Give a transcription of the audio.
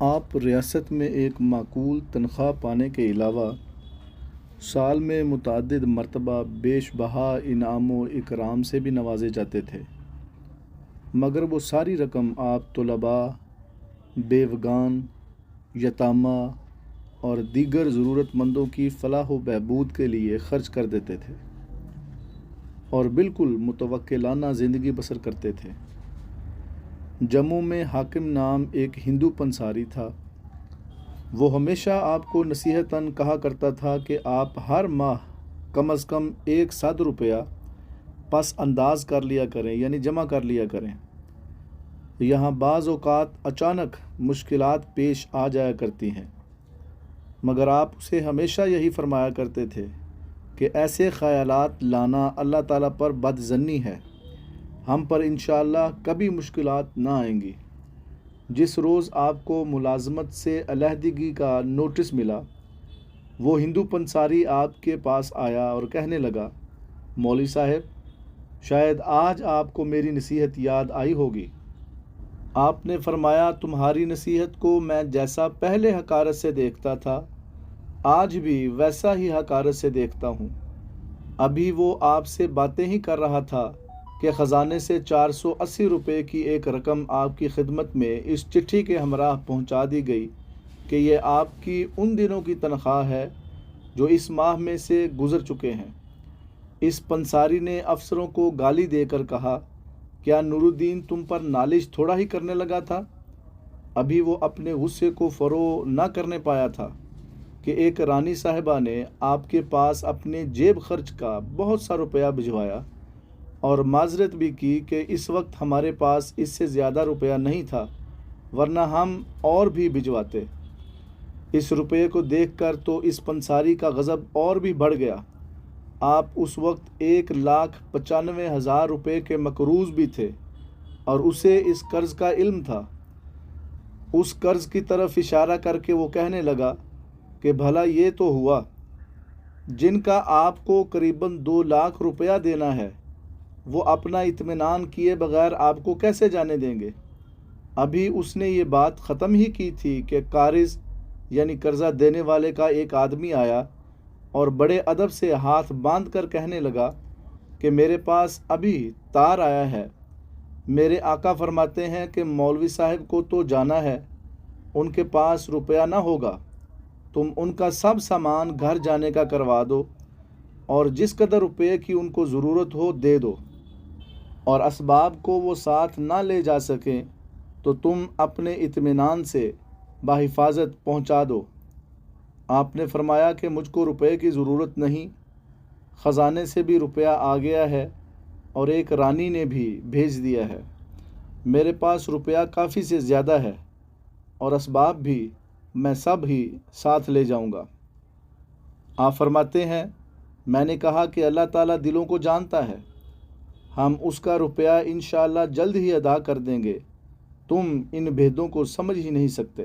آپ ریاست میں ایک معقول تنخواہ پانے کے علاوہ سال میں متعدد مرتبہ بیش بہا انعام و اکرام سے بھی نوازے جاتے تھے۔ مگر وہ ساری رقم آپ طلباء، بیوگان یتامیٰ اور دیگر ضرورت مندوں کی فلاح و بہبود کے لیے خرچ کر دیتے تھے اور بالکل متوکلانہ زندگی بسر کرتے تھے۔ جموں میں حاکم نام ایک ہندو پنساری تھا۔ وہ ہمیشہ آپ کو نصیحتاً کہا کرتا تھا کہ آپ ہر ماہ کم از کم ایک سات روپیہ پس انداز کر لیا کریں یعنی جمع کر لیا کریں۔ یہاں بعض اوقات اچانک مشکلات پیش آ جایا کرتی ہیں۔ مگر آپ اسے ہمیشہ یہی فرمایا کرتے تھے کہ ایسے خیالات لانا اللہ تعالیٰ پر بدزنی ہے۔ ہم پر انشاءاللہ کبھی مشکلات نہ آئیں گی۔ جس روز آپ کو ملازمت سے علیحدگی کا نوٹس ملا، وہ ہندو پنساری آپ کے پاس آیا اور کہنے لگا، مولوی صاحب، شاید آج آپ کو میری نصیحت یاد آئی ہوگی۔ آپ نے فرمایا، تمہاری نصیحت کو میں جیسا پہلے حکارت سے دیکھتا تھا، آج بھی ویسا ہی حکارت سے دیکھتا ہوں۔ ابھی وہ آپ سے باتیں ہی کر رہا تھا۔ کہ خزانے سے چار سو اسی روپے کی ایک رقم آپ کی خدمت میں اس چٹھی کے ہمراہ پہنچا دی گئی کہ یہ آپ کی ان دنوں کی تنخواہ ہے جو اس ماہ میں سے گزر چکے ہیں۔ اس پنساری نے افسروں کو گالی دے کر کہا، کیا نور الدین تم پر نالش تھوڑا ہی کرنے لگا تھا؟ ابھی وہ اپنے غصے کو فروغ نہ کرنے پایا تھا کہ ایک رانی صاحبہ نے آپ کے پاس اپنے جیب خرچ کا بہت سا روپیہ بھجوایا اور معذرت بھی کی کہ اس وقت ہمارے پاس اس سے زیادہ روپیہ نہیں تھا، ورنہ ہم اور بھی بھجواتے اس روپے کو دیکھ کر تو اس پنساری کا غضب اور بھی بڑھ گیا۔ آپ اس وقت ایک لاکھ پچانوے ہزار روپے کے مقروض بھی تھے اور اسے اس قرض کا علم تھا۔ اس قرض کی طرف اشارہ کر کے وہ کہنے لگا کہ بھلا یہ تو ہوا، جن کا آپ کو قریباً دو لاکھ روپیہ دینا ہے وہ اپنا اطمینان کیے بغیر آپ کو کیسے جانے دیں گے؟ ابھی اس نے یہ بات ختم ہی کی تھی کہ قارض یعنی قرضہ دینے والے کا ایک آدمی آیا اور بڑے ادب سے ہاتھ باندھ کر کہنے لگا کہ میرے پاس ابھی تار آیا ہے۔ میرے آقا فرماتے ہیں کہ مولوی صاحب کو تو جانا ہے، ان کے پاس روپیہ نہ ہوگا۔ تم ان کا سب سامان گھر جانے کا کروا دو اور جس قدر روپے کی ان کو ضرورت ہو دے دو۔ اور اسباب کو وہ ساتھ نہ لے جا سکیں، تو تم اپنے اطمینان سے بحفاظت پہنچا دو۔ آپ نے فرمایا کہ مجھ کو روپے کی ضرورت نہیں، خزانے سے بھی روپیہ آ گیا ہے اور ایک رانی نے بھی بھیج دیا ہے۔ میرے پاس روپیہ کافی سے زیادہ ہے اور اسباب بھی میں سب ہی ساتھ لے جاؤں گا۔ آپ فرماتے ہیں، میں نے کہا کہ اللہ تعالیٰ دلوں کو جانتا ہے۔ ہم اس کا روپیہ انشاءاللہ جلد ہی ادا کر دیں گے۔ تم ان بھیدوں کو سمجھ ہی نہیں سکتے۔